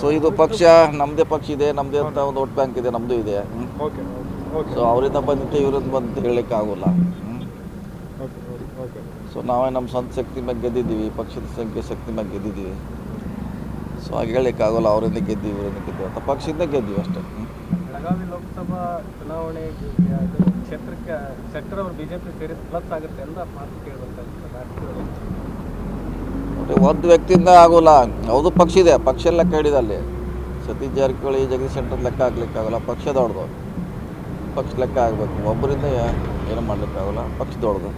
So ಇದು ಪಕ್ಷ ನಮ್ಮದೇ ಪಕ್ಷ ಇದೆ ನಮ್ಮದೇ ಅಂತ ಒಂದು ವೋಟ್ ಬ್ಯಾಂಕ್ ಇದೆ ನಮ್ದು ಇದೆ. ಓಕೆ ಓಕೆ ಸೊ ಅವರಿಂದ ಬಂದಿತ್ತು ಇವರಿಂದ ಬಂದಿತ್ತು ಹೇಳಲಿಕ್ಕೆ ಆಗೋಲ್ಲ. ಸೊ ನಾವೇ ನಮ್ಮ ಸ್ವಂತ ಶಕ್ತಿ ಮೇಲೆ ಗೆದ್ದಿದ್ದೀವಿ ಪಕ್ಷದ ಸಂಖ್ಯೆ ಶಕ್ತಿ ಮೇಲೆ ಗೆದ್ದಿದ್ದೀವಿ. ಸೊ ಹಾಗೆ ಹೇಳಲಿಕ್ಕೆ ಆಗೋಲ್ಲ ಅವರಿಂದ ಗೆದ್ದೀವಿ ಇವರಿಂದ ಗೆದ್ದೀವಿ ಅಂತ. ಪಕ್ಷದಿಂದ ಗೆದ್ದೀವಿ ಅಷ್ಟೇ. ಬೆಳಗಾವಿ ಲೋಕಸಭಾ ಚುನಾವಣೆ ಕ್ಷೇತ್ರಕ್ಕೆ ಶೆಟ್ಟರ್ ಅವರು ಬಿಜೆಪಿ ಸೇರಿದ ಪ್ಲಸ್ ಆಗುತ್ತೆ ಅಂತ ಮಾತು ಮತ್ತೆ ಒಂದು ವ್ಯಕ್ತಿಯಿಂದ ಆಗೋಲ್ಲ. ಯಾವುದು ಪಕ್ಷ ಇದೆ. ಪಕ್ಷ ಲೆಕ್ಕ ಹಿಡಿದ ಅಲ್ಲಿ. ಸತೀಶ್ ಜಾರಕಿಹೊಳಿ ಜಗದೀಶ್ ಶೆಟ್ಟರ್ ಲೆಕ್ಕ ಹಾಕ್ಲಿಕ್ಕೆ ಆಗೋಲ್ಲ. ಪಕ್ಷ ದೊಡ್ಡದು. ಪಕ್ಷ ಲೆಕ್ಕ ಆಗಬೇಕು ಒಬ್ಬರಿಂದ ಏನು ಮಾಡಲಿಕ್ಕಾಗಲ್ಲ ಪಕ್ಷ ದೊಡ್ಡದು.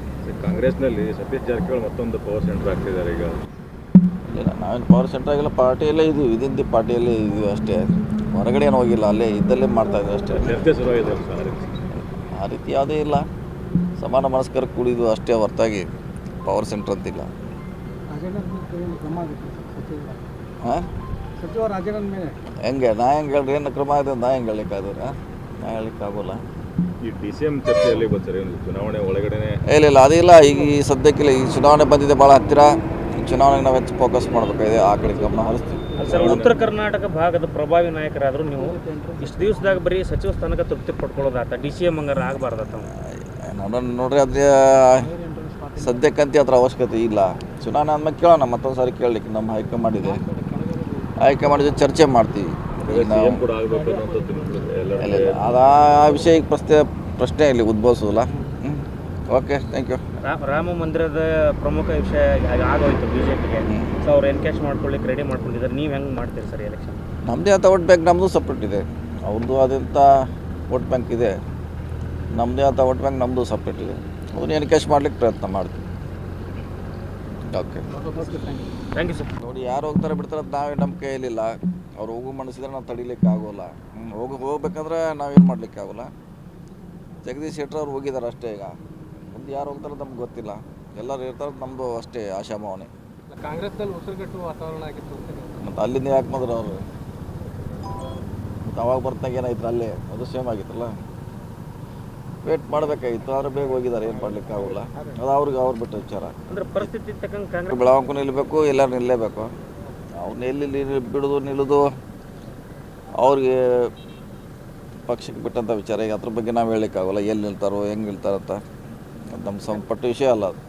ಕಾಂಗ್ರೆಸ್ನಲ್ಲಿ ಸತೀಶ್ ಜಾರಕಿಹೊಳಿ ಮತ್ತೊಂದು ಪವರ್ ಸೆಂಟರ್ ಆಗ್ತಿದ್ದಾರೆ ಈಗ. ಇಲ್ಲ ನಾವೇನು ಪವರ್ ಸೆಂಟರ್ ಆಗಿಲ್ಲ. ಪಾರ್ಟಿಯಲ್ಲೇ ಇದ್ದೀವಿ ಇದಿಂದಿ ಪಾರ್ಟಿಯಲ್ಲೇ ಇದ್ದೀವಿ ಅಷ್ಟೇ. ಹೊರಗಡೆ ಏನು ಹೋಗಿಲ್ಲ. ಅಲ್ಲೇ ಇದ್ದಲ್ಲೇ ಮಾಡ್ತಾ ಇದ್ದೀವಿ ಅಷ್ಟೇ. ಆ ರೀತಿ. ಯಾವುದೇ ಇಲ್ಲ. ಸಮಾನ ಮನಸ್ಕರ ಕೂಡಿದ್ದು ಅಷ್ಟೇ ಹೊರತಾಗಿ. ಪವರ್ ಸೆಂಟರ್ ಅಂತಿಲ್ಲ. ಹಾಂ? ಹೆಂಗೆ? ನಾ ಹೆಂಗೆ ಹೇಳ್ರಿ ಏನು ಕ್ರಮ ಇದೆ ನಾ ಹೆಂಗೆ ಹೇಳಿಕ್ಕಾದ್ರೆ ನಾ ಹೇಳಿಕ್ಕಾಗೋಲ್ಲ ಈ ಡಿ ಸಿ ಎಂ ಚರ್ಚೆಯಲ್ಲಿ ಬರ್ತಾರೆ ಏನು ಚುನಾವಣೆ ಒಳಗಡೆ ಇಲ್ಲ ಇಲ್ಲ ಅದಿಲ್ಲ. ಈಗ ಈ ಸದ್ಯಕ್ಕಿಲ್ಲ ಈ ಚುನಾವಣೆ ಬಂದಿದೆ ಭಾಳ ಹತ್ತಿರ. ಈ ಚುನಾವಣೆಗೆ ನಾವು ಹೆಚ್ಚು ಫೋಕಸ್ ಮಾಡಬೇಕಾಗಿದೆ. ಆ ಕಡೆ ಗಮನ ಹರಿಸ್ತೀವಿ. ಸರ್ ಉತ್ತರ ಕರ್ನಾಟಕ ಭಾಗದ ಪ್ರಭಾವಿ ನಾಯಕರಾದರೂ ನೀವು ಇಷ್ಟು ದಿವಸದಾಗ ಬರೀ ಸಚಿವ ಸ್ಥಾನಕ್ಕೆ ತೃಪ್ತಿ ಪಡ್ಕೊಳ್ಳೋದಾತ? ಡಿ ಸಿ ಎಂ ಹಂಗಾರ ಆಗಬಾರ್ದು ನೋಡೋಣ ನೋಡ್ರಿ ಅದ್ರ ಸದ್ಯಕ್ಕಂತ ಅದರ ಅವಶ್ಯಕತೆ ಇಲ್ಲ. ಚುನಾವಣೆ ಆದ್ಮೇಲೆ ಕೇಳೋಣ ಮತ್ತೊಂದು ಸಾರಿ ಕೇಳಲಿಕ್ಕೆ ನಮ್ಮ ಹೈಕಮಾಂಡ್ ಇದೆ ಹೈಕಮಾಂಡ್ ಜೊತೆ ಚರ್ಚೆ ಮಾಡ್ತೀವಿ. ಅದು ಆ ವಿಷಯ ಈಗ ಪ್ರಶ್ನೆ ಪ್ರಶ್ನೆ ಇಲ್ಲಿ ಉದ್ಭವಿಸೋದಿಲ್ಲ ಓಕೆ ಥ್ಯಾಂಕ್ ಯು ರಾಮ ಮಂದಿರದ ಪ್ರಮುಖ ವಿಷಯ ಆಗೋಯ್ತು ಬಿ ಜೆ ಪಿಗೆ ಸೊ ಅವ್ರು ಎನ್ಕ್ಯಾಶ್ ಮಾಡ್ಕೊಳ್ಳಿಕ್ಕೆ ರೆಡಿ ಮಾಡ್ಕೊಂಡಿದ್ದಾರೆ. ನೀವು ಹೆಂಗೆ ಮಾಡ್ತೀರಿ ಸರ್ ಎಲೆಕ್ಷನ್ ನಮ್ಮದೇ ಆದ ವೋಟ್ ಬ್ಯಾಂಕ್ ನಮ್ಮದು ಸಪ್ರೇಟ್ ಇದೆ. ಅವ್ರದ್ದು ಆದಂಥ ವೋಟ್ ಬ್ಯಾಂಕ್ ಇದೆ. ನಮ್ಮದೇ ಆದ ವೋಟ್ ಬ್ಯಾಂಕ್ ನಮ್ಮದು ಸಪ್ರೇಟ್ ಇದೆ. ಅದನ್ನ ಎನ್ಕೇಶ್ ಮಾಡ್ಲಿಕ್ಕೆ ಪ್ರಯತ್ನ ಮಾಡ್ತೀವಿ. ಓಕೆ. ಥ್ಯಾಂಕ್ ಯು ಸರ್ ನೋಡಿ ಯಾರು ಹೋಗ್ತಾರೆ ಬಿಡ್ತಾರೆ ನಾವೇ ನಮ್ಮ ಕೈಯಲ್ಲಿಲ್ಲ. ಅವ್ರು ಹೋಗು ಮನಸ್ಸಿದ್ರೆ ನಾವು ತಡಿಲಿಕ್ಕೆ ಆಗೋಲ್ಲ. ಹೋಗಿ ಹೋಗ್ಬೇಕಂದ್ರೆ ನಾವೇನು ಮಾಡ್ಲಿಕ್ಕೆ ಆಗೋಲ್ಲ. ಜಗದೀಶ್ ಶೆಟ್ಟರ್ ಅವ್ರು ಹೋಗಿದ್ದಾರೆ ಅಷ್ಟೇ ಈಗ. ಮುಂದೆ ಯಾರು ಹೋಗ್ತಾರೆ ನಮ್ಗೆ ಗೊತ್ತಿಲ್ಲ. ಎಲ್ಲರೂ ಇರ್ತಾರೆ ನಮ್ಮದು ಅಷ್ಟೇ ಆಶಾಭಾವನೆ. ಕಾಂಗ್ರೆಸ್ನಲ್ಲಿ ಉಸಿರುಗಟ್ಟು ವಾತಾವರಣ ಆಗಿತ್ತು ಮತ್ತು ಅಲ್ಲಿಂದ ಯಾಕೆ ಬಂದ್ರೆ ಅವರು? ಮತ್ತು ಅವಾಗ ಬರ್ತಾಗ ಏನಾಯ್ತು? ಅಲ್ಲೇ ಅದು ಸೇಮ್ ಆಗಿತ್ತಲ್ಲ? ವೇಟ್ ಮಾಡಬೇಕಾಗಿತ್ತು ಆದ್ರೆ ಬೇಗ ಹೋಗಿದ್ದಾರೆ ಏನು ಮಾಡ್ಲಿಕ್ಕೆ ಆಗೋಲ್ಲ ಅದು ಅವ್ರಿಗೆ ಅವ್ರು ಬಿಟ್ಟ ವಿಚಾರ. ಅಂದ್ರೆ ಪರಿಸ್ಥಿತಿ ತಕ್ಕಂಗೆ ಬೆಳವಂಕು ನಿಲ್ಲಬೇಕು. ಎಲ್ಲರೂ ನಿಲ್ಲಲೇಬೇಕು ಅವ್ರನ್ನ ಎಲ್ಲಿ ಬಿಡೋದು ನಿಲ್ಲೋದು ಅವ್ರಿಗೆ ಪಕ್ಷಕ್ಕೆ ಬಿಟ್ಟಂಥ ವಿಚಾರ. ಈಗ ಅದ್ರ ಬಗ್ಗೆ ನಾವು ಹೇಳಲಿಕ್ಕಾಗಲ್ಲ ಎಲ್ಲಿ ನಿಲ್ತಾರೋ ಹೆಂಗೆ ನಿಲ್ತಾರಂತ ನಮ್ಮ ಸಂಪಟ್ಟ ವಿಷಯ ಅಲ್ಲ ಅದು.